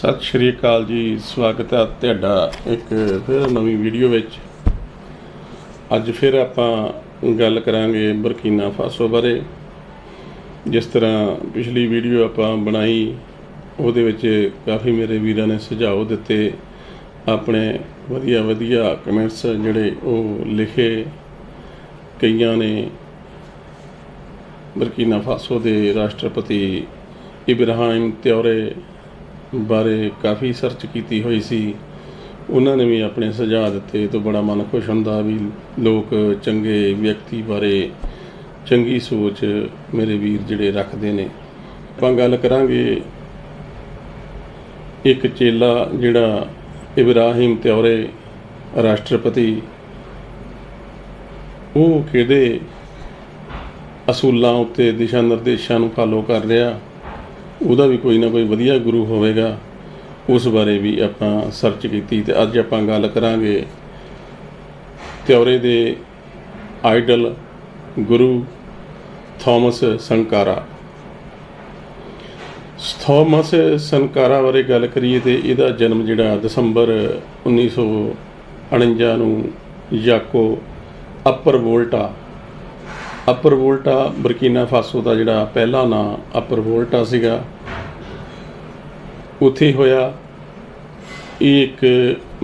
ਸਤਿ ਸ਼੍ਰੀ ਅਕਾਲ ਜੀ, ਸਵਾਗਤ ਹੈ ਤੁਹਾਡਾ ਇੱਕ ਫਿਰ ਨਵੀਂ ਵੀਡੀਓ ਵਿੱਚ। ਅੱਜ ਫਿਰ ਆਪਾਂ ਗੱਲ ਕਰਾਂਗੇ ਬਰਕੀਨਾ ਫਾਸੋ ਬਾਰੇ। ਜਿਸ ਤਰ੍ਹਾਂ ਪਿਛਲੀ ਵੀਡੀਓ ਆਪਾਂ ਬਣਾਈ, ਉਹਦੇ ਵਿੱਚ ਕਾਫੀ ਮੇਰੇ ਵੀਰਾਂ ਨੇ ਸੁਝਾਅ ਦਿੱਤੇ। ਆਪਣੇ ਵਧੀਆ ਵਧੀਆ ਕਮੈਂਟਸ ਜਿਹੜੇ ਉਹ ਲਿਖੇ। ਕਈਆਂ ਨੇ ਬਰਕੀਨਾ ਫਾਸੋ ਦੇ ਰਾਸ਼ਟਰਪਤੀ ਇਬਰਾਹਿਮ ਤਿਉਰੇ ਬਾਰੇ ਕਾਫੀ ਸਰਚ ਕੀਤੀ ਹੋਈ ਸੀ। ਉਹਨਾਂ ਨੇ ਵੀ ਆਪਣੇ ਸੁਝਾਅ ਦਿੱਤੇ। ਤੋਂ ਬੜਾ ਮਨ ਖੁਸ਼ ਹੁੰਦਾ ਵੀ ਲੋਕ ਚੰਗੇ ਵਿਅਕਤੀ ਬਾਰੇ ਚੰਗੀ ਸੋਚ ਮੇਰੇ ਵੀਰ ਜਿਹੜੇ ਰੱਖਦੇ ਨੇ। ਆਪਾਂ ਗੱਲ ਕਰਾਂਗੇ ਇੱਕ ਚੇਲਾ ਜਿਹੜਾ ਇਬਰਾਹਿਮ ਤਿਉਰੇ ਰਾਸ਼ਟਰਪਤੀ, ਉਹ ਕਿਹਦੇ ਅਸੂਲਾਂ ਉੱਤੇ, ਦਿਸ਼ਾ ਨਿਰਦੇਸ਼ਾਂ ਨੂੰ ਫਾਲੋ ਕਰ ਰਿਹਾ। ਉਹਦਾ ਵੀ ਕੋਈ ਨਾ ਕੋਈ ਵਧੀਆ ਗੁਰੂ ਹੋਵੇਗਾ, ਉਸ ਬਾਰੇ ਵੀ ਆਪਾਂ ਸਰਚ ਕੀਤੀ ਤੇ ਅੱਜ ਆਪਾਂ ਗੱਲ ਕਰਾਂਗੇ ਤਿਉਰੇ ਦੇ ਆਈਡਲ ਗੁਰੂ ਥਾਮਸ ਸੰਕਾਰਾ। ਥਾਮਸ ਸੰਕਾਰਾ ਬਾਰੇ ਗੱਲ ਕਰੀਏ ਤੇ ਇਹਦਾ ਜਨਮ ਜਿਹੜਾ ਦਸੰਬਰ 1949 ਨੂੰ ਯਾਕੋ ਅਪਰ ਵੋਲਟਾ ਅਪਰ ਵੋਲਟਾ ਬਰਕੀਨਾ ਫਾਸੋ ਦਾ ਜਿਹੜਾ ਪਹਿਲਾ ਨਾਂ ਅਪਰ ਵੋਲਟਾ ਸੀਗਾ, ਉੱਥੇ ਹੋਇਆ। ਇਹ ਇੱਕ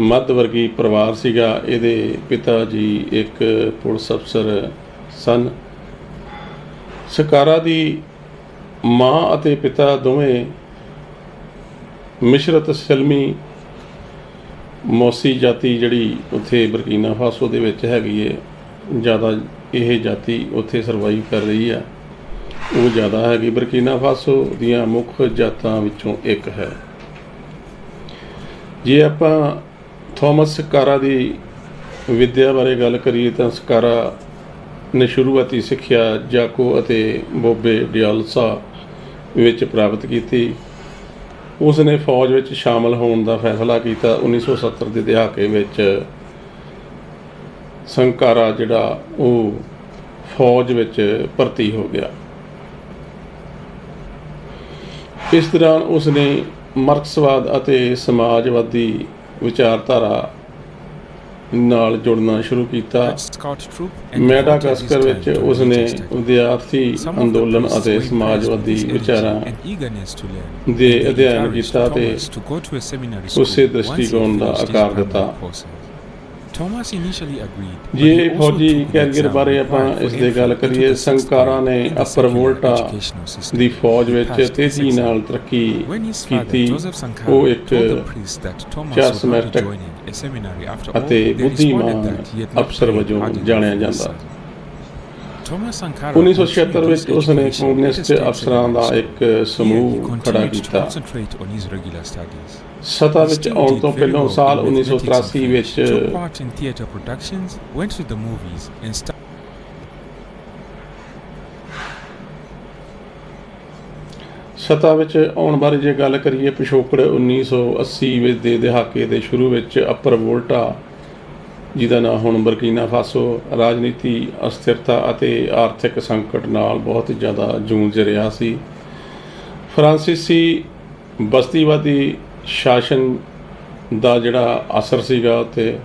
ਮੱਧ ਵਰਗੀ ਪਰਿਵਾਰ ਸੀਗਾ, ਇਹਦੇ ਪਿਤਾ ਜੀ ਇੱਕ ਪੁਲਿਸ ਅਫਸਰ ਸਨ। ਸਕਾਰਾ ਦੀ ਮਾਂ ਅਤੇ ਪਿਤਾ ਦੋਵੇਂ ਮਿਸ਼ਰਤ ਸਲਮੀ ਮੌਸੀ ਜਾਤੀ ਜਿਹੜੀ ਉੱਥੇ ਬਰਕੀਨਾ ਫਾਸੋ ਦੇ ਵਿੱਚ ਹੈਗੀ ਏ, ਜ਼ਿਆਦਾ ਇਹ ਜਾਤੀ ਉੱਥੇ ਸਰਵਾਈਵ ਕਰ ਰਹੀ ਆ। ਉਹ ਜ਼ਿਆਦਾ ਹੈਗੀ। ਬਰਕੀਨਾ ਫਾਸੋ ਦੀਆਂ ਮੁੱਖ ਜਾਤਾਂ ਵਿੱਚੋਂ ਇੱਕ ਹੈ। ਜੇ ਆਪਾਂ ਥਾਮਸ ਸਕਾਰਾ ਦੀ ਵਿਦਿਆ ਬਾਰੇ ਗੱਲ ਕਰੀਏ ਤਾਂ ਸਕਾਰਾ ਨੇ ਸ਼ੁਰੂਆਤੀ ਸਿੱਖਿਆ ਜਾਕੋ ਅਤੇ ਬੋਬੇ ਡਿਆਲਸਾ ਵਿੱਚ ਪ੍ਰਾਪਤ ਕੀਤੀ। ਉਸ ਨੇ ਫੌਜ ਵਿੱਚ ਸ਼ਾਮਲ ਹੋਣ ਦਾ ਫੈਸਲਾ ਕੀਤਾ। 1970 ਦੇ ਦਹਾਕੇ ਵਿੱਚ ਸੰਕਾਰਾ ਜਿਹੜਾ ਉਹ ਫੌਜ ਵਿੱਚ ਭਰਤੀ ਹੋ ਗਿਆ। ਇਸ ਦੌਰਾਨ ਉਸ ਨੇ ਮਾਰਕਸਵਾਦ ਅਤੇ ਸਮਾਜਵਾਦੀ ਵਿਚਾਰਧਾਰਾ ਨਾਲ ਜੁੜਨਾ ਸ਼ੁਰੂ ਕੀਤਾ। ਮੈਡਾਗਾਸਕਰ ਵਿੱਚ ਉਸ ਨੇ ਵਿਦਿਆਰਥੀ ਅੰਦੋਲਨ ਅਤੇ ਸਮਾਜਵਾਦੀ ਵਿਚਾਰਾਂ ਦੇ ਅਧਿਐਨ ਕੀਤਾ ਤੇ ਉਸੇ ਦ੍ਰਿਸ਼ਟੀਕੋਣ ਦਾ ਆਕਾਰ ਦਿੱਤਾ। ਜੇ ਫੌਜੀ ਕੈਰੀਅਰ ਬਾਰੇ ਆਪਾਂ ਇਸ ਦੇ ਗੱਲ ਕਰੀਏ ਸੰਕਾਰਾ ਨੇ ਅਪਰ ਵੋਲਟਾ ਦੀ ਫੌਜ ਵਿੱਚ ਤੇਜ਼ੀ ਨਾਲ ਤਰੱਕੀ ਕੀਤੀ ਉਹ ਇੱਕ ਚਾਰਸਮੈਟਿਕ ਅਤੇ ਬੁੱਧੀਮਾਨ ਅਫਸਰ ਵਜੋਂ ਜਾਣਿਆ ਜਾਂਦਾ। 1976 ਵਿੱਚ ਉਸ ਨੇ ਕਮਿਊਨਿਸਟ ਅਫਸਰਾਂ ਦਾ ਇੱਕ ਸਮੂਹ ਖੜਾ ਕੀਤਾ ਸਤਾ ਵਿੱਚ ਆਉਣ ਤੋਂ ਪਹਿਲਾਂ ਸਾਲ 1983 ਵਿੱਚ ਸਤਾ ਵਿੱਚ ਆਉਣ ਬਾਰੇ ਜੇ ਗੱਲ ਕਰੀਏ ਪਿਛੋਕੜ 1980 ਵਿੱਚ ਦੇ ਦਹਾਕੇ ਦੇ ਸ਼ੁਰੂ ਵਿੱਚ ਅਪਰ ਵੋਲਟਾ ਜਿਹਦਾ ਨਾਂ ਹੁਣ ਬਰਕੀਨਾ ਫਾਸੋ, ਰਾਜਨੀਤੀ, ਅਸਥਿਰਤਾ ਅਤੇ ਆਰਥਿਕ ਸੰਕਟ ਨਾਲ ਬਹੁਤ ਜ਼ਿਆਦਾ ਜੂਝ ਰਿਹਾ ਸੀ। ਫਰਾਂਸੀਸੀ ਬਸਤੀਵਾਦੀ ਸ਼ਾਸਨ ਦਾ ਜਿਹੜਾ ਅਸਰ ਸੀਗਾ ਤੇ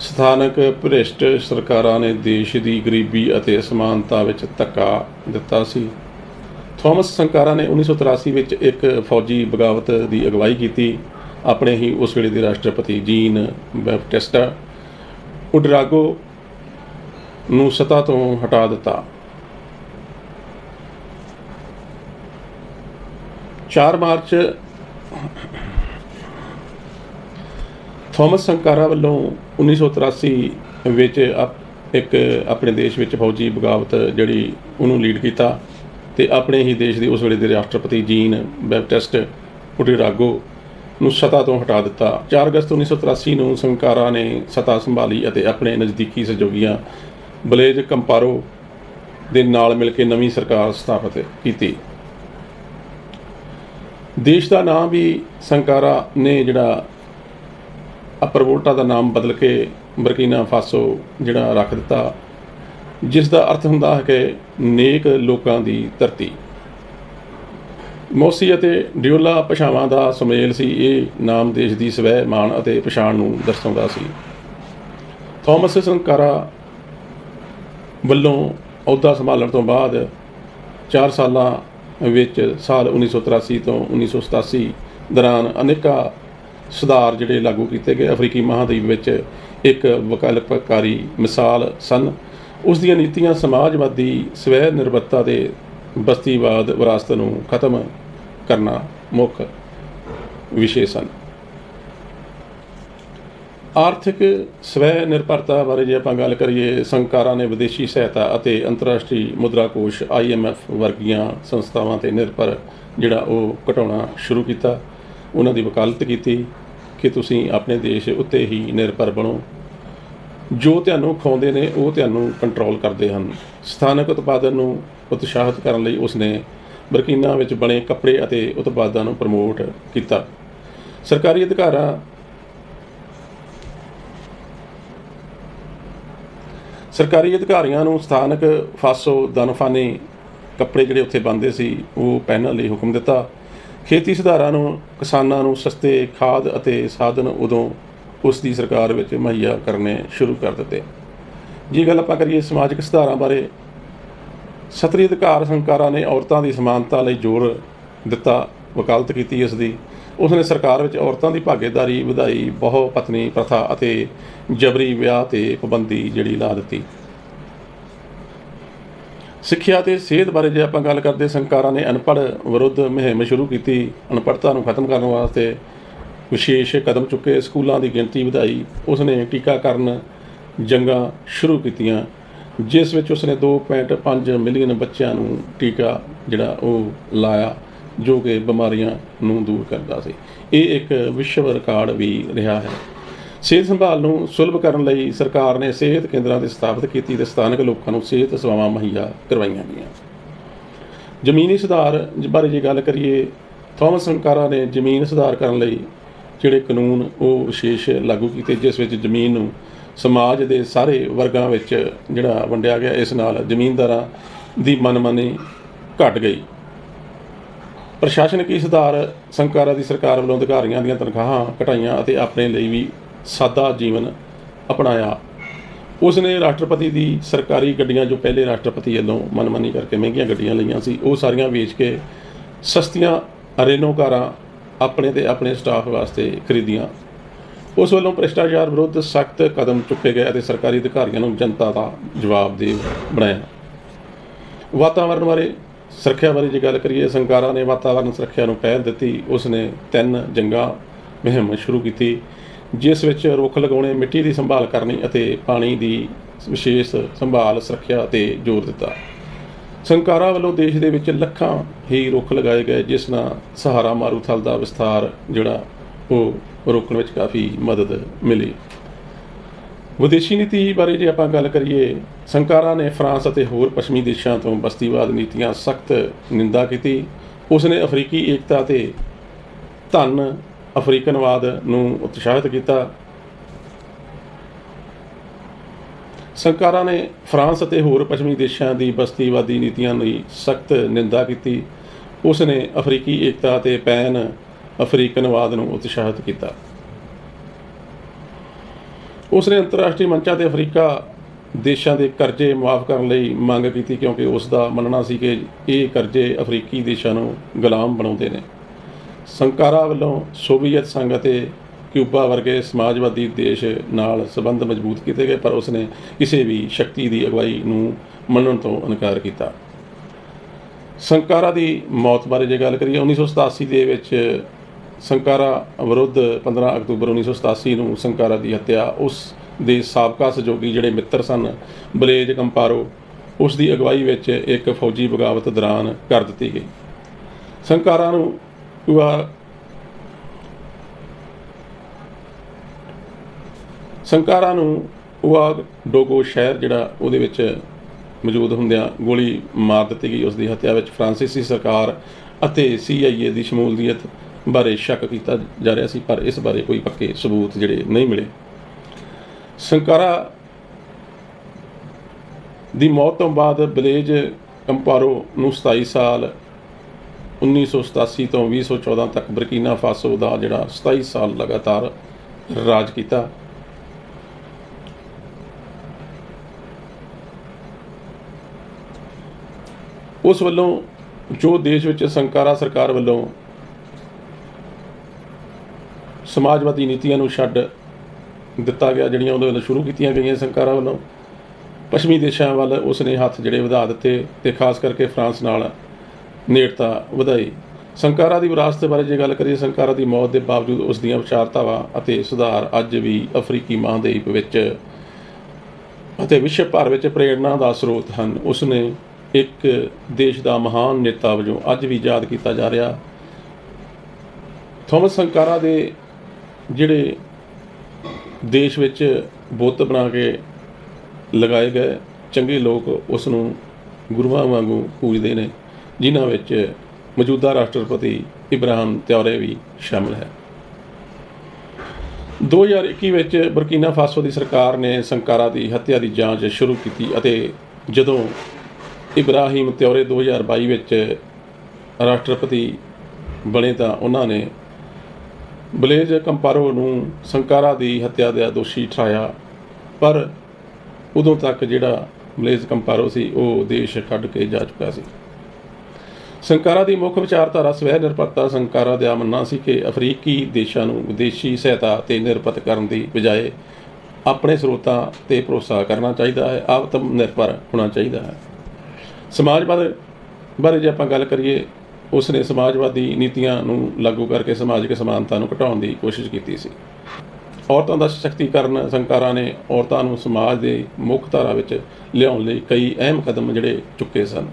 ਸਥਾਨਕ ਭ੍ਰਿਸ਼ਟ ਸਰਕਾਰਾਂ ਨੇ ਦੇਸ਼ ਦੀ ਗਰੀਬੀ ਅਤੇ ਸਮਾਨਤਾ ਵਿੱਚ ਧੱਕਾ ਦਿੱਤਾ ਸੀ। ਥਾਮਸ ਸੰਕਾਰਾ ਨੇ 1983 ਵਿੱਚ ਇੱਕ ਫੌਜੀ ਬਗਾਵਤ ਦੀ ਅਗਵਾਈ ਕੀਤੀ। ਆਪਣੇ ਹੀ ਉਸ ਵੇਲੇ ਦੇ ਰਾਸ਼ਟਰਪਤੀ ਜੀਨ ਬੈਪਟਿਸਟਾ ਉਡਰਾਗੋ ਨੂੰ ਸਤਾ ਤੋਂ ਹਟਾ ਦਿੱਤਾ। ਚਾਰ ਮਾਰਚ ਥਾਮਸ ਸੰਕਾਰਾ ਵੱਲੋਂ 1983 ਵਿੱਚ ਇੱਕ ਆਪਣੇ ਦੇਸ਼ ਵਿੱਚ ਫੌਜੀ ਬਗਾਵਤ ਜਿਹੜੀ ਉਹਨੂੰ ਲੀਡ ਕੀਤਾ ਤੇ ਆਪਣੇ ਹੀ ਦੇਸ਼ ਦੇ ਉਸ ਵੇਲੇ ਦੇ ਰਾਸ਼ਟਰਪਤੀ ਜੀਨ ਬੈਪਟਿਸਟ ਉਡਰਾਗੋ ਨੂੰ ਸਤਾ ਤੋਂ ਹਟਾ ਦਿੱਤਾ। 4 ਅਗਸਤ 1983 ਨੂੰ ਸੰਕਾਰਾ ਨੇ ਸਤਾ ਸੰਭਾਲੀ ਅਤੇ ਆਪਣੇ ਨਜ਼ਦੀਕੀ ਸਹਿਯੋਗੀਆਂ ਬਲੇਜ ਕੰਪਾਰੋ ਦੇ ਨਾਲ ਮਿਲ ਕੇ ਨਵੀਂ ਸਰਕਾਰ ਸਥਾਪਿਤ ਕੀਤੀ। ਦੇਸ਼ ਦਾ ਨਾਮ ਵੀ ਸੰਕਾਰਾ ਨੇ ਜਿਹੜਾ ਅਪਰ ਦਾ ਨਾਮ ਬਦਲ ਕੇ ਬਰਕੀਨਾ ਫਾਸੋ ਜਿਹੜਾ ਰੱਖ ਦਿੱਤਾ, ਜਿਸ ਦਾ ਅਰਥ ਹੁੰਦਾ ਹੈ ਕਿ ਨੇਕ ਲੋਕਾਂ ਦੀ ਧਰਤੀ। ਮੋਸੀ ਅਤੇ ਡਿਓਲਾ ਭਾਸ਼ਾਵਾਂ ਦਾ ਸੁਮੇਲ ਸੀ। ਇਹ ਨਾਮ ਦੇਸ਼ ਦੀ ਸਵੈ ਮਾਣ ਅਤੇ ਪਛਾਣ ਨੂੰ ਦਰਸਾਉਂਦਾ ਸੀ। ਥਾਮਸ ਸੰਕਾਰਾ ਵੱਲੋਂ ਅਹੁਦਾ ਸੰਭਾਲਣ ਤੋਂ ਬਾਅਦ 4 ਸਾਲਾਂ ਵਿੱਚ ਸਾਲ 1983 ਤੋਂ 1987 ਦੌਰਾਨ ਅਨੇਕਾਂ ਸੁਧਾਰ ਜਿਹੜੇ ਲਾਗੂ ਕੀਤੇ ਗਏ। ਅਫਰੀਕੀ ਮਹਾਦੀਪ ਵਿੱਚ ਇੱਕ ਵਿਕਲਪਕਾਰੀ ਮਿਸਾਲ ਸਨ। ਉਸ ਦੀਆਂ ਨੀਤੀਆਂ ਸਮਾਜਵਾਦੀ ਸਵੈ ਨਿਰਭਰਤਾ ਦੇ ਬਸਤੀਵਾਦ ਵਿਰਾਸਤ ਨੂੰ ਖਤਮ ਕਰਨਾ ਮੁੱਖ ਵਿਸ਼ੇ ਸਨ। ਆਰਥਿਕ ਸਵੈ ਨਿਰਭਰਤਾ ਬਾਰੇ ਜੇ ਆਪਾਂ ਗੱਲ ਕਰੀਏ, ਸੰਕਾਰਾਂ ਨੇ ਵਿਦੇਸ਼ੀ ਸਹਾਇਤਾ ਅਤੇ ਅੰਤਰਰਾਸ਼ਟਰੀ ਮੁਦਰਾ ਕੋਸ਼ IMF ਵਰਗੀਆਂ ਸੰਸਥਾਵਾਂ ਤੇ ਨਿਰਭਰ ਜਿਹੜਾ ਉਹ ਘਟਾਉਣਾ ਸ਼ੁਰੂ ਕੀਤਾ, ਉਹਨਾਂ ਦੀ ਵਕਾਲਤ ਕੀਤੀ ਕਿ ਤੁਸੀਂ ਆਪਣੇ ਦੇਸ਼ ਉੱਤੇ ਹੀ ਨਿਰਭਰ ਬਣੋ। ਜੋ ਤੁਹਾਨੂੰ ਖਵਾਉਂਦੇ ਨੇ, ਉਹ ਤੁਹਾਨੂੰ ਕੰਟਰੋਲ ਕਰਦੇ ਹਨ। ਸਥਾਨਕ ਉਤਪਾਦਨ ਨੂੰ ਉਤਸ਼ਾਹਿਤ ਕਰਨ ਲਈ ਉਸਨੇ ਬਰਕੀਨਾ ਵਿੱਚ ਬਣੇ ਕੱਪੜੇ ਅਤੇ ਉਤਪਾਦਾਂ ਨੂੰ ਪ੍ਰਮੋਟ ਕੀਤਾ। ਸਰਕਾਰੀ ਅਧਿਕਾਰਾਂ ਸਰਕਾਰੀ ਅਧਿਕਾਰੀਆਂ ਨੂੰ ਸਥਾਨਕ ਫਾਸੋ ਦਨਫਾਨੀ ਕੱਪੜੇ ਜਿਹੜੇ ਉੱਥੇ ਬੰਦੇ ਸੀ, ਉਹ ਪਹਿਨਣ ਲਈ ਹੁਕਮ ਦਿੱਤਾ। ਖੇਤੀ ਸੁਧਾਰਾਂ ਨੂੰ, ਕਿਸਾਨਾਂ ਨੂੰ ਸਸਤੇ ਖਾਦ ਅਤੇ ਸਾਧਨ ਉਦੋਂ ਉਸ ਦੀ ਸਰਕਾਰ ਵਿੱਚ ਮੁਹੱਈਆ ਕਰਨੇ ਸ਼ੁਰੂ ਕਰ ਦਿੱਤੇ। ਜੇ ਗੱਲ ਆਪਾਂ ਕਰੀਏ ਸਮਾਜਿਕ ਸੁਧਾਰਾਂ ਬਾਰੇ ਸਤਰੀ ਅਧਿਕਾਰ ਸੰਕਾਰਾਂ ਨੇ ਔਰਤਾਂ ਦੀ ਸਮਾਨਤਾ ਲਈ ਜ਼ੋਰ ਦਿੱਤਾ, ਵਕਾਲਤ ਕੀਤੀ ਇਸ ਦੀ ਉਸ ਨੇ ਸਰਕਾਰ ਵਿੱਚ ਔਰਤਾਂ ਦੀ ਭਾਗੀਦਾਰੀ ਵਧਾਈ, ਬਹੁ ਪਤਨੀ ਪ੍ਰਥਾ ਅਤੇ ਜਬਰੀ ਵਿਆਹ ਤੇ ਪਾਬੰਦੀ ਜਿਹੜੀ ਲਾ ਦਿੱਤੀ। ਸਿੱਖਿਆ ਤੇ ਸਿਹਤ ਬਾਰੇ ਜੇ ਆਪਾਂ ਗੱਲ ਕਰਦੇ, ਸੰਕਾਰਾਂ ਨੇ ਅਨਪੜ੍ਹ ਵਿਰੁੱਧ ਮੁਹਿੰਮ ਸ਼ੁਰੂ ਕੀਤੀ। ਅਨਪੜ੍ਹਤਾ ਨੂੰ ਖਤਮ ਕਰਨ ਵਾਸਤੇ ਵਿਸ਼ੇਸ਼ ਕਦਮ ਚੁੱਕੇ। ਸਕੂਲਾਂ ਦੀ ਗਿਣਤੀ ਵਧਾਈ। ਉਸਨੇ ਟੀਕਾਕਰਨ ਜੰਗਾਂ ਸ਼ੁਰੂ ਕੀਤੀਆਂ। ਜਿਸ ਵਿੱਚ ਉਸਨੇ 2.5 ਮਿਲੀਅਨ ਬੱਚਿਆਂ ਨੂੰ ਟੀਕਾ ਜਿਹੜਾ ਉਹ ਲਾਇਆ, ਜੋ ਕਿ ਬਿਮਾਰੀਆਂ ਨੂੰ ਦੂਰ ਕਰਦਾ ਸੀ। ਇਹ ਇੱਕ ਵਿਸ਼ਵ ਰਿਕਾਰਡ ਵੀ ਰਿਹਾ ਹੈ। ਸਿਹਤ ਸੰਭਾਲ ਨੂੰ ਸੁਲਭ ਕਰਨ ਲਈ ਸਰਕਾਰ ਨੇ ਸਿਹਤ ਕੇਂਦਰਾਂ ਦੀ ਸਥਾਪਿਤ ਕੀਤੀ ਤੇ ਸਥਾਨਕ ਲੋਕਾਂ ਨੂੰ ਸਿਹਤ ਸੇਵਾਵਾਂ ਮੁਹੱਈਆ ਕਰਵਾਈਆਂ ਗਈਆਂ। ਜ਼ਮੀਨੀ ਸੁਧਾਰ ਬਾਰੇ ਜੇ ਗੱਲ ਕਰੀਏ, ਥਾਮਸ ਸਰਕਾਰਾਂ ਨੇ ਜ਼ਮੀਨ ਸੁਧਾਰ ਕਰਨ ਲਈ ਜਿਹੜੇ ਕਾਨੂੰਨ ਉਹ ਵਿਸ਼ੇਸ਼ ਲਾਗੂ ਕੀਤੇ, ਜਿਸ ਵਿੱਚ ਜ਼ਮੀਨ ਨੂੰ ਸਮਾਜ ਦੇ ਸਾਰੇ ਵਰਗਾਂ ਵਿੱਚ ਜਿਹੜਾ ਵੰਡਿਆ ਗਿਆ, ਇਸ ਨਾਲ ਜ਼ਮੀਨਦਾਰਾਂ ਦੀ ਮਨਮਾਨੀ ਘਟ ਗਈ। ਪ੍ਰਸ਼ਾਸਨਿਕ ਸੁਧਾਰ, ਸੰਕਾਰਾਂ ਦੀ ਸਰਕਾਰ ਵੱਲੋਂ ਅਧਿਕਾਰੀਆਂ ਦੀਆਂ ਤਨਖਾਹਾਂ ਘਟਾਈਆਂ ਅਤੇ ਆਪਣੇ ਲਈ ਵੀ ਸਾਦਾ ਜੀਵਨ ਅਪਣਾਇਆ। ਉਸ ਨੇ ਰਾਸ਼ਟਰਪਤੀ ਦੀ ਸਰਕਾਰੀ ਗੱਡੀਆਂ, ਜੋ ਪਹਿਲੇ ਰਾਸ਼ਟਰਪਤੀ ਵੱਲੋਂ ਮਨਮਾਨੀ ਕਰਕੇ ਮਹਿੰਗੀਆਂ ਗੱਡੀਆਂ ਲਈਆਂ ਸੀ, ਉਹ ਸਾਰੀਆਂ ਵੇਚ ਕੇ ਸਸਤੀਆਂ ਰੇਨੋ ਕਾਰਾਂ ਆਪਣੇ ਤੇ ਆਪਣੇ ਸਟਾਫ ਵਾਸਤੇ ਖਰੀਦੀਆਂ। ਉਸ ਵੱਲੋਂ ਭ੍ਰਿਸ਼ਟਾਚਾਰ ਵਿਰੁੱਧ ਸਖਤ ਕਦਮ ਚੁੱਕੇ ਗਏ ਅਤੇ ਸਰਕਾਰੀ ਅਧਿਕਾਰੀਆਂ ਨੂੰ ਜਨਤਾ ਦਾ ਜਵਾਬਦੇਹ ਬਣਾਇਆ। ਵਾਤਾਵਰਣ ਬਾਰੇ ਸੁਰੱਖਿਆ ਬਾਰੇ ਜੇ ਗੱਲ ਕਰੀਏ ਸੰਕਾਰਾਂ ਨੇ ਵਾਤਾਵਰਣ ਸੁਰੱਖਿਆ ਨੂੰ ਪਹਿਲ ਦਿੱਤੀ। ਉਸ ਨੇ ਤਿੰਨ ਜੰਗਾਂ ਮੁਹਿੰਮ ਸ਼ੁਰੂ ਕੀਤੀ, ਜਿਸ ਵਿੱਚ ਰੁੱਖ ਲਗਾਉਣੇ, ਮਿੱਟੀ ਦੀ ਸੰਭਾਲ ਕਰਨੀ ਅਤੇ ਪਾਣੀ ਦੀ ਵਿਸ਼ੇਸ਼ ਸੰਭਾਲ, ਸੁਰੱਖਿਆ ਤੇ ਜ਼ੋਰ ਦਿੱਤਾ। ਸੰਕਾਰਾਂ ਵੱਲੋਂ ਦੇਸ਼ ਦੇ ਵਿੱਚ ਲੱਖਾਂ ਹੀ ਰੁੱਖ ਲਗਾਏ ਗਏ, ਜਿਸ ਨਾਲ ਸਹਾਰਾ ਮਾਰੂਥਲ ਦਾ ਵਿਸਥਾਰ ਜਿਹੜਾ ਉਹ ਰੋਕਣ ਵਿੱਚ ਕਾਫੀ ਮਦਦ ਮਿਲੀ। ਵਿਦੇਸ਼ੀ ਨੀਤੀ ਬਾਰੇ ਜੇ ਆਪਾਂ ਗੱਲ ਕਰੀਏ, ਸੰਕਾਰਾ ਨੇ ਫਰਾਂਸ ਅਤੇ ਹੋਰ ਪੱਛਮੀ ਦੇਸ਼ਾਂ ਤੋਂ ਬਸਤੀਵਾਦ ਨੀਤੀਆਂ ਸਖਤ ਨਿੰਦਾ ਕੀਤੀ। ਉਸ ਨੇ ਅਫਰੀਕੀ ਏਕਤਾ ਤੇ ਧਨ ਅਫਰੀਕਨਵਾਦ ਨੂੰ ਉਤਸ਼ਾਹਿਤ ਕੀਤਾ। ਸਰਕਾਰਾਂ ਨੇ ਫਰਾਂਸ ਅਤੇ ਹੋਰ ਪੱਛਮੀ ਦੇਸ਼ਾਂ ਦੀ ਬਸਤੀਵਾਦੀ ਨੀਤੀਆਂ ਦੀ ਸਖਤ ਨਿੰਦਾ ਕੀਤੀ। ਉਸ ਨੇ ਅਫਰੀਕੀ ਏਕਤਾ ਅਤੇ ਪੈਨ ਅਫਰੀਕਨਵਾਦ ਨੂੰ ਉਤਸ਼ਾਹਿਤ ਕੀਤਾ। ਉਸ ਨੇ ਅੰਤਰਰਾਸ਼ਟਰੀ ਮੰਚਾਂ ਤੇ ਅਫਰੀਕਾ ਦੇਸ਼ਾਂ ਦੇ ਕਰਜ਼ੇ ਮਾਫ ਕਰਨ ਲਈ ਮੰਗ ਕੀਤੀ ਕਿਉਂਕਿ ਉਸ ਦਾ ਮੰਨਣਾ ਸੀ ਕਿ ਇਹ ਕਰਜ਼ੇ ਅਫਰੀਕੀ ਦੇਸ਼ਾਂ ਨੂੰ ਗੁਲਾਮ ਬਣਾਉਂਦੇ ਨੇ। ਸੰਕਾਰਾ ਵੱਲੋਂ ਸੋਵੀਅਤ ਸੰਘ ਅਤੇ ਕਿਊਬਾ ਵਰਗੇ ਸਮਾਜਵਾਦੀ ਦੇਸ਼ ਨਾਲ ਸੰਬੰਧ ਮਜ਼ਬੂਤ ਕੀਤੇ ਗਏ, ਪਰ ਉਸਨੇ ਕਿਸੇ ਵੀ ਸ਼ਕਤੀ ਦੀ ਅਗਵਾਈ ਨੂੰ ਮੰਨਣ ਤੋਂ ਇਨਕਾਰ ਕੀਤਾ। ਸੰਕਾਰਾ ਦੀ ਮੌਤ ਬਾਰੇ ਜੇ ਗੱਲ ਕਰੀਏ 1987 ਦੇ ਵਿੱਚ ਸੰਕਾਰਾ ਵਿਰੁੱਧ 15 ਅਕਤੂਬਰ 1987 ਨੂੰ ਸੰਕਾਰਾ ਦੀ ਹੱਤਿਆ, ਉਸ ਦੇ ਸਾਬਕਾ ਸਹਿਯੋਗੀ ਜਿਹੜੇ ਮਿੱਤਰ ਸਨ, ਬਲੇਜ ਕੰਪਾਰੋ, ਉਸ ਦੀ ਅਗਵਾਈ ਵਿੱਚ ਇੱਕ ਫੌਜੀ ਬਗਾਵਤ ਦੌਰਾਨ ਕਰ ਦਿੱਤੀ ਗਈ। ਸੰਕਾਰਾ ਨੂੰ ਸੰਕਾਰਾ ਨੂੰ ਉਹ ਡੋਗੋ ਸ਼ਹਿਰ, ਜਿਹੜਾ ਉਹਦੇ ਵਿੱਚ ਮੌਜੂਦ ਹੁੰਦਿਆਂ ਗੋਲੀ ਮਾਰ ਦਿੱਤੀ ਗਈ। ਉਸ ਦੀ ਹੱਤਿਆ ਵਿੱਚ ਫਰਾਂਸੀਸੀ ਸਰਕਾਰ ਅਤੇ CIA ਦੀ ਸ਼ਮੂਲੀਅਤ ਬਾਰੇ ਸ਼ੱਕ ਕੀਤਾ ਜਾ ਰਿਹਾ ਸੀ, ਪਰ ਇਸ ਬਾਰੇ ਕੋਈ ਪੱਕੇ ਸਬੂਤ ਜਿਹੜੇ ਨਹੀਂ ਮਿਲੇ। ਸੰਕਾਰਾ ਦੀ ਮੌਤ ਤੋਂ ਬਾਅਦ ਬਲੇਜ ਕੰਪਾਰੋ ਨੂੰ 27 ਸਾਲ 1987 ਤੋਂ 2014 ਤੱਕ ਬਰਕੀਨਾ ਫਾਸੋ ਦਾ ਜਿਹੜਾ 27 ਸਾਲ ਲਗਾਤਾਰ ਰਾਜ ਕੀਤਾ। ਉਸ ਵੱਲੋਂ ਜੋ ਦੇਸ਼ ਵਿੱਚ ਸੰਕਾਰਾ ਸਰਕਾਰ ਵੱਲੋਂ ਸਮਾਜਵਾਦੀ ਨੀਤੀਆਂ ਨੂੰ ਛੱਡ ਦਿੱਤਾ ਗਿਆ, ਜਿਹੜੀਆਂ ਉਹਦੇ ਵੱਲੋਂ ਸ਼ੁਰੂ ਕੀਤੀਆਂ ਗਈਆਂ ਸੰਕਾਰਾ ਵੱਲੋਂ। ਪੱਛਮੀ ਦੇਸ਼ਾਂ ਵੱਲ ਉਸ ਨੇ ਹੱਥ ਜਿਹੜੇ ਵਧਾ ਦਿੱਤੇ ਤੇ ਖਾਸ ਕਰਕੇ ਫਰਾਂਸ ਨਾਲ ਨੇੜਤਾ ਵਧਾਈ। ਸੰਕਾਰਾ ਦੀ ਵਿਰਾਸਤ ਬਾਰੇ ਜੇ ਗੱਲ ਕਰੀਏ, ਸੰਕਾਰਾ ਦੀ ਮੌਤ ਦੇ ਬਾਵਜੂਦ ਉਸ ਦੀਆਂ ਵਿਚਾਰਧਾਵਾਂ ਅਤੇ ਸੁਧਾਰ ਅੱਜ ਵੀ ਅਫਰੀਕੀ ਮਹਾਂਦੀਪ ਵਿੱਚ ਅਤੇ ਵਿਸ਼ਵ ਭਰ ਵਿੱਚ ਪ੍ਰੇਰਣਾ ਦਾ ਸਰੋਤ ਹਨ। ਉਸ ਨੇ ਇੱਕ ਦੇਸ਼ ਦਾ ਮਹਾਨ ਨੇਤਾ ਵਜੋਂ ਅੱਜ ਵੀ ਯਾਦ ਕੀਤਾ ਜਾ ਰਿਹਾ। ਥੋਮਸ ਸੰਕਾਰਾ ਦੇ ਜਿਹੜੇ ਦੇਸ਼ ਵਿੱਚ ਬੁੱਤ ਬਣਾ ਕੇ ਲਗਾਏ ਗਏ, ਚੰਗੇ ਲੋਕ ਉਸ ਨੂੰ ਗੁਰੂਆਂ ਵਾਂਗੂ ਪੂਜਦੇ ਨੇ, ਜਿਨ੍ਹਾਂ ਵਿੱਚ ਮੌਜੂਦਾ ਰਾਸ਼ਟਰਪਤੀ ਇਬਰਾਹਿਮ ਤਿਉਰੇ ਵੀ ਸ਼ਾਮਲ ਹੈ। 2021 ਵਿੱਚ ਬਰਕੀਨਾ ਫਾਸੋ ਦੀ ਸਰਕਾਰ ਨੇ ਸੰਕਾਰਾ ਦੀ ਹੱਤਿਆ ਦੀ ਜਾਂਚ ਸ਼ੁਰੂ ਕੀਤੀ ਅਤੇ ਜਦੋਂ ਇਬਰਾਹਿਮ ਤਿਉਰੇ 2022 ਵਿੱਚ ਰਾਸ਼ਟਰਪਤੀ ਬਣੇ ਤਾਂ ਉਹਨਾਂ ਨੇ ਬਲੇਜ ਕੰਪਾਰੋ ਨੂੰ ਸੰਕਾਰਾ ਦੀ ਹੱਤਿਆ ਦਾ ਦੋਸ਼ੀ ਠਹਿਰਾਇਆ ਪਰ ਉਦੋਂ ਤੱਕ ਜਿਹੜਾ ਬਲੇਜ ਕੰਪਾਰੋ ਸੀ, ਉਹ ਦੇਸ਼ ਛੱਡ ਕੇ ਜਾ ਚੁੱਕਾ ਸੀ। ਸੰਕਾਰਾ ਦੀ ਮੁੱਖ ਵਿਚਾਰਧਾਰਾ ਸਵੈ ਨਿਰਭਰਤਾ ਸੰਕਾਰਾ ਦਾ ਮੰਨਣਾ ਸੀ ਕਿ ਅਫਰੀਕੀ ਦੇਸ਼ਾਂ ਨੂੰ ਵਿਦੇਸ਼ੀ ਸਹਾਇਤਾ ਤੇ ਨਿਰਭਰ ਕਰਨ ਦੀ ਬਜਾਏ ਆਪਣੇ ਸਰੋਤਾਂ ਤੇ ਭਰੋਸਾ ਕਰਨਾ ਚਾਹੀਦਾ ਹੈ, ਆਤਮ ਨਿਰਭਰ ਹੋਣਾ ਚਾਹੀਦਾ ਹੈ। ਸਮਾਜਵਾਦ ਬਾਰੇ ਜੇ ਆਪਾਂ ਗੱਲ ਕਰੀਏ ਉਸ ਨੇ ਸਮਾਜਵਾਦੀ ਨੀਤੀਆਂ ਨੂੰ ਲਾਗੂ ਕਰਕੇ ਸਮਾਜਿਕ ਸਮਾਨਤਾ ਨੂੰ ਘਟਾਉਣ ਦੀ ਕੋਸ਼ਿਸ਼ ਕੀਤੀ ਸੀ। ਔਰਤਾਂ ਦਾ ਸਸ਼ਕਤੀਕਰਨ ਸੰਕਾਰਾਂ ਨੇ ਔਰਤਾਂ ਨੂੰ ਸਮਾਜ ਦੇ ਮੁੱਖ ਧਾਰਾ ਵਿੱਚ ਲਿਆਉਣ ਲਈ ਕਈ ਅਹਿਮ ਕਦਮ ਜਿਹੜੇ ਚੁੱਕੇ ਸਨ।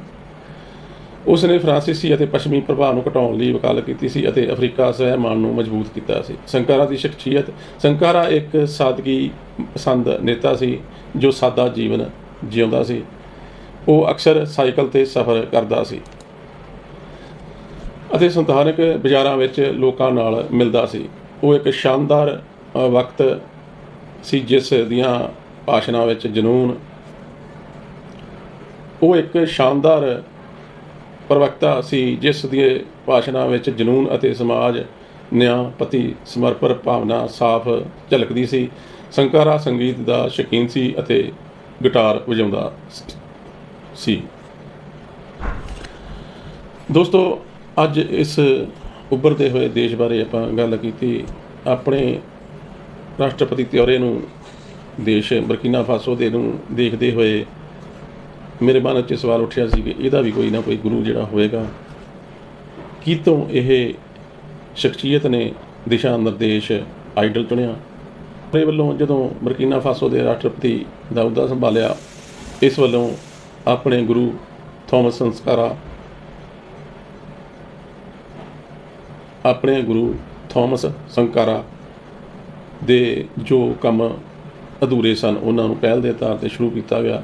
ਉਸ ਨੇ ਫਰਾਂਸੀਸੀ ਅਤੇ ਪੱਛਮੀ ਪ੍ਰਭਾਵ ਨੂੰ ਘਟਾਉਣ ਲਈ ਵਕਾਲਤ ਕੀਤੀ ਸੀ ਅਤੇ ਅਫਰੀਕਾ ਸਹਿਮਾਨ ਨੂੰ ਮਜ਼ਬੂਤ ਕੀਤਾ ਸੀ। ਸੰਕਾਰਾ ਦੀ ਸ਼ਖਸੀਅਤ ਸੰਕਾਰਾ ਇੱਕ ਸਾਦਗੀ ਪਸੰਦ ਨੇਤਾ ਸੀ, ਜੋ ਸਾਦਾ ਜੀਵਨ ਜਿਉਂਦਾ ਸੀ। ਉਹ ਅਕਸਰ ਸਾਈਕਲ ਤੇ ਸਫ਼ਰ ਕਰਦਾ ਸੀ। ਅਤੇ ਸੰਤਾਨਕ ਬਾਜ਼ਾਰਾਂ ਵਿੱਚ ਲੋਕਾਂ ਨਾਲ ਮਿਲਦਾ ਸੀ। ਉਹ ਇੱਕ ਸ਼ਾਨਦਾਰ ਵਕਤ ਸੀ ਜਿਸ ਦੀਆਂ ਭਾਸ਼ਣਾਂ ਵਿੱਚ ਜਨੂਨ। ਉਹ ਇੱਕ ਸ਼ਾਨਦਾਰ ਪ੍ਰਵਕਤਾ ਸੀ ਜਿਸ ਦੇ ਭਾਸ਼ਣਾਂ ਵਿੱਚ ਜਨੂਨ ਅਤੇ ਸਮਾਜ ਨਿਆਂ ਪ੍ਰਤੀ ਸਮਰਪਣ ਭਾਵਨਾ ਸਾਫ਼ ਝਲਕਦੀ ਸੀ। ਸੰਕਾਰਾ ਸੰਗੀਤ ਦਾ ਸ਼ੌਕੀਨ ਸੀ ਅਤੇ ਗਿਟਾਰ ਵਜਾਉਂਦਾ ਸੀ। ਦੋਸਤੋ ਅੱਜ ਇਸ ਉੱਭਰਦੇ ਹੋਏ ਦੇਸ਼ ਬਾਰੇ ਆਪਾਂ ਗੱਲ ਕੀਤੀ, ਆਪਣੇ ਰਾਸ਼ਟਰਪਤੀ ਤਿਉਰੇ ਨੂੰ ਦੇਸ਼ ਬਰਕੀਨਾ ਫਾਸੋ ਦੇ ਨੂੰ ਦੇਖਦੇ ਹੋਏ ਮੇਰੇ ਮਨ 'ਚ ਸਵਾਲ ਉੱਠਿਆ ਸੀ ਕਿ ਇਹਦਾ ਵੀ ਕੋਈ ਨਾ ਕੋਈ ਗੁਰੂ ਜਿਹੜਾ ਹੋਏਗਾ ਕੀ ਤੋਂ ਇਹ ਸ਼ਖਸੀਅਤ ਨੇ ਦਿਸ਼ਾ ਨਿਰਦੇਸ਼ ਆਈਡਲ ਚੁਣਿਆ? ਮੇਰੇ ਵੱਲੋਂ ਜਦੋਂ ਬਰਕੀਨਾ ਫਾਸੋ ਦੇ ਰਾਸ਼ਟਰਪਤੀ ਦਾ ਅਹੁਦਾ ਸੰਭਾਲਿਆ, ਇਸ ਵੱਲੋਂ ਆਪਣੇ ਗੁਰੂ ਥੋਮਸ ਸੰਸਕਾਰਾ ਆਪਣੇ ਗੁਰੂ ਥੋਮਸ ਸੰਕਾਰਾ ਦੇ ਜੋ ਕੰਮ ਅਧੂਰੇ ਸਨ, ਉਹਨਾਂ ਨੂੰ ਪਹਿਲ ਦੇ ਆਧਾਰ ਤੇ ਸ਼ੁਰੂ ਕੀਤਾ ਗਿਆ।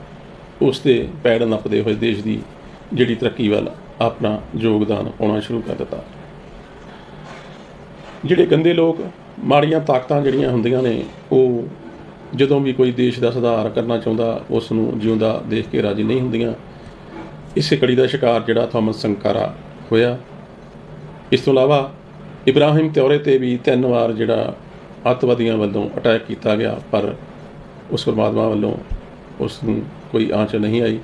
ਉਸ ਦੇ ਪੈੜ ਨੱਪਦੇ ਹੋਏ ਦੇਸ਼ ਦੀ ਜਿਹੜੀ ਤਰੱਕੀ ਵੱਲ ਆਪਣਾ ਯੋਗਦਾਨ ਪਾਉਣਾ ਸ਼ੁਰੂ ਕਰ ਦਿੱਤਾ। ਜਿਹੜੇ ਗੰਦੇ ਲੋਕ ਮਾੜੀਆਂ ਤਾਕਤਾਂ ਜਿਹੜੀਆਂ ਹੁੰਦੀਆਂ ਨੇ, ਉਹ ਜਦੋਂ ਵੀ ਕੋਈ ਦੇਸ਼ ਦਾ ਸੁਧਾਰ ਕਰਨਾ ਚਾਹੁੰਦਾ, ਉਸ ਨੂੰ ਜਿਉਂਦਾ ਦੇਖ ਕੇ ਰਾਜੀ ਨਹੀਂ ਹੁੰਦੀਆਂ। ਇਸੇ ਕੜੀ ਦਾ ਸ਼ਿਕਾਰ ਜਿਹੜਾ ਥਾਮਸ ਸੰਕਾਰਾ ਹੋਇਆ। ਇਸ ਤੋਂ ਇਲਾਵਾ ਇਬਰਾਹਿਮ ਤਿਉਰੇ ਤੇ ਵੀ ਤਿੰਨ ਵਾਰ ਜਿਹੜਾ ਅੱਤਵਾਦੀਆਂ ਵੱਲੋਂ ਅਟੈਕ ਕੀਤਾ ਗਿਆ, ਪਰ ਉਸ ਪਰਮਾਤਮਾ ਵੱਲੋਂ ਉਸ ਨੂੰ ਕੋਈ ਆਂਚ ਨਹੀਂ ਆਈ।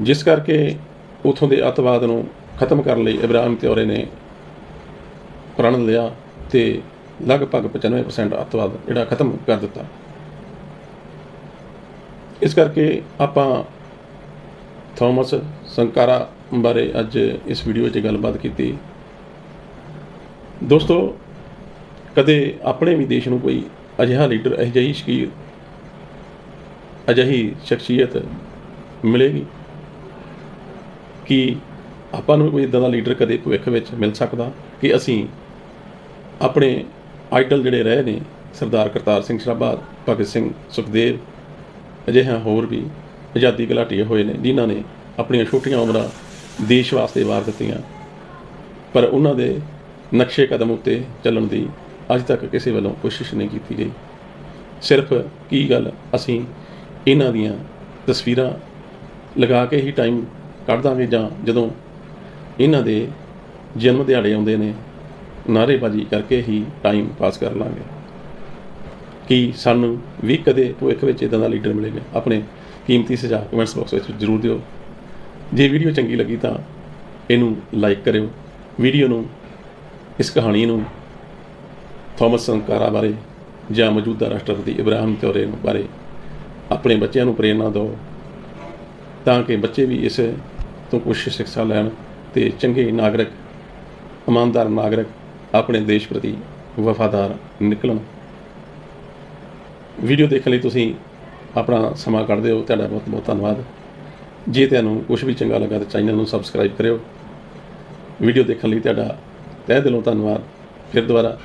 ਜਿਸ ਕਰਕੇ ਉਥੋਂ ਦੇ ਅੱਤਵਾਦ ਨੂੰ ਖਤਮ ਕਰਨ ਲਈ ਇਬਰਾਹਿਮ ਤਿਉਰੇ ਨੇ ਪ੍ਰਣ ਲਿਆ ਤੇ ਲਗਭਗ 95% ਅੱਤਵਾਦ ਜਿਹੜਾ ਖਤਮ ਕਰ ਦਿੱਤਾ। ਇਸ ਕਰਕੇ ਆਪਾਂ ਥਾਮਸ ਸੰਕਾਰਾ ਬਾਰੇ ਅੱਜ ਇਸ ਵੀਡੀਓ 'ਚ ਗੱਲਬਾਤ ਕੀਤੀ। ਦੋਸਤੋ, ਕਦੇ ਆਪਣੇ ਵੀ ਦੇਸ਼ ਨੂੰ ਕੋਈ ਅਜਿਹਾ ਲੀਡਰ, ਅਜਿਹੀ ਸ਼ਕੀਰ ਅਜਿਹੀ ਸ਼ਖਸੀਅਤ ਮਿਲੇਗੀ ਕਿ ਆਪਾਂ ਨੂੰ ਕੋਈ ਇਦਾਂ ਦਾ ਲੀਡਰ ਕਦੇ ਭਵਿੱਖ ਵਿੱਚ ਮਿਲ ਸਕਦਾ ਕਿ ਅਸੀਂ ਆਪਣੇ ਆਈਡਲ ਜਿਹੜੇ ਰਹੇ ਨੇ, ਸਰਦਾਰ ਕਰਤਾਰ ਸਿੰਘ ਸਰਾਭਾ ਭਗਤ ਸਿੰਘ ਸੁਖਦੇਵ ਅਜਿਹਾ ਹੋਰ ਵੀ ਆਜ਼ਾਦੀ ਘੁਲਾਟੀਏ ਹੋਏ ਨੇ, ਜਿਨ੍ਹਾਂ ਨੇ ਆਪਣੀਆਂ ਛੋਟੀਆਂ ਉਮਰਾਂ ਦੇਸ਼ ਵਾਸਤੇ ਵਾਰ ਦਿੱਤੀਆਂ। ਪਰ ਉਹਨਾਂ ਦੇ ਨਕਸ਼ੇ ਕਦਮ ਉੱਤੇ ਚੱਲਣ ਦੀ ਅੱਜ ਤੱਕ ਕਿਸੇ ਵੱਲੋਂ ਕੋਸ਼ਿਸ਼ ਨਹੀਂ ਕੀਤੀ ਗਈ। ਸਿਰਫ ਕੀ ਗੱਲ ਅਸੀਂ ਇਹਨਾਂ ਦੀਆਂ ਤਸਵੀਰਾਂ ਲਗਾ ਕੇ ਹੀ ਟਾਈਮ ਕੱਢ ਦਾਂਗੇ ਜਾਂ ਜਦੋਂ ਇਹਨਾਂ ਦੇ ਜਨਮ ਦਿਹਾੜੇ ਆਉਂਦੇ ਨੇ, ਨਾਅਰੇਬਾਜ਼ੀ ਕਰਕੇ ਹੀ ਟਾਈਮ ਪਾਸ ਕਰ ਲਾਂਗੇ। ਕਿ ਸਾਨੂੰ ਵੀ ਕਦੇ ਭਵਿੱਖ ਵਿੱਚ ਇਦਾਂ ਦਾ ਲੀਡਰ ਮਿਲੇਗਾ? ਆਪਣੇ ਕੀਮਤੀ ਸੁਝਾਅ ਕਮੈਂਟਸ ਬਾਕਸ ਵਿੱਚ ਜ਼ਰੂਰ ਦਿਓ। ਜੇ ਵੀਡੀਓ ਚੰਗੀ ਲੱਗੀ ਤਾਂ ਇਹਨੂੰ ਲਾਈਕ ਕਰਿਓ। ਵੀਡੀਓ ਨੂੰ ਇਸ ਕਹਾਣੀ ਨੂੰ ਥਾਮਸ ਸੰਕਾਰਾ ਬਾਰੇ ਜਾਂ ਮੌਜੂਦਾ ਰਾਸ਼ਟਰਪਤੀ ਇਬਰਾਹਿਮ ਤਿਉਰੇ ਬਾਰੇ ਆਪਣੇ ਬੱਚਿਆਂ ਨੂੰ ਪ੍ਰੇਰਨਾ ਦਿਓ ਤਾਂ ਕਿ ਬੱਚੇ ਵੀ ਇਸ ਤੋਂ ਕੁਝ ਸਿੱਖਿਆ ਲੈਣ ਤੇ ਚੰਗੇ ਨਾਗਰਿਕ, ਇਮਾਨਦਾਰ ਨਾਗਰਿਕ ਆਪਣੇ ਦੇਸ਼ ਪ੍ਰਤੀ ਵਫਾਦਾਰ ਨਿਕਲਣ। ਵੀਡੀਓ ਦੇਖਣ ਲਈ ਤੁਸੀਂ ਆਪਣਾ ਸਮਾਂ ਕੱਢਦੇ ਹੋ ਤੁਹਾਡਾ ਬਹੁਤ ਬਹੁਤ ਧੰਨਵਾਦ। ਜੇ ਤੁਹਾਨੂੰ ਕੁਝ ਵੀ ਚੰਗਾ ਲੱਗਾ ਤਾਂ ਚੈਨਲ ਨੂੰ ਸਬਸਕ੍ਰਾਈਬ ਕਰਿਓ। ਵੀਡੀਓ ਦੇਖਣ ਲਈ ਤੁਹਾਡਾ ਤਹਿ ਦਿਲੋਂ ਧੰਨਵਾਦ। ਫਿਰ ਦੁਬਾਰਾ।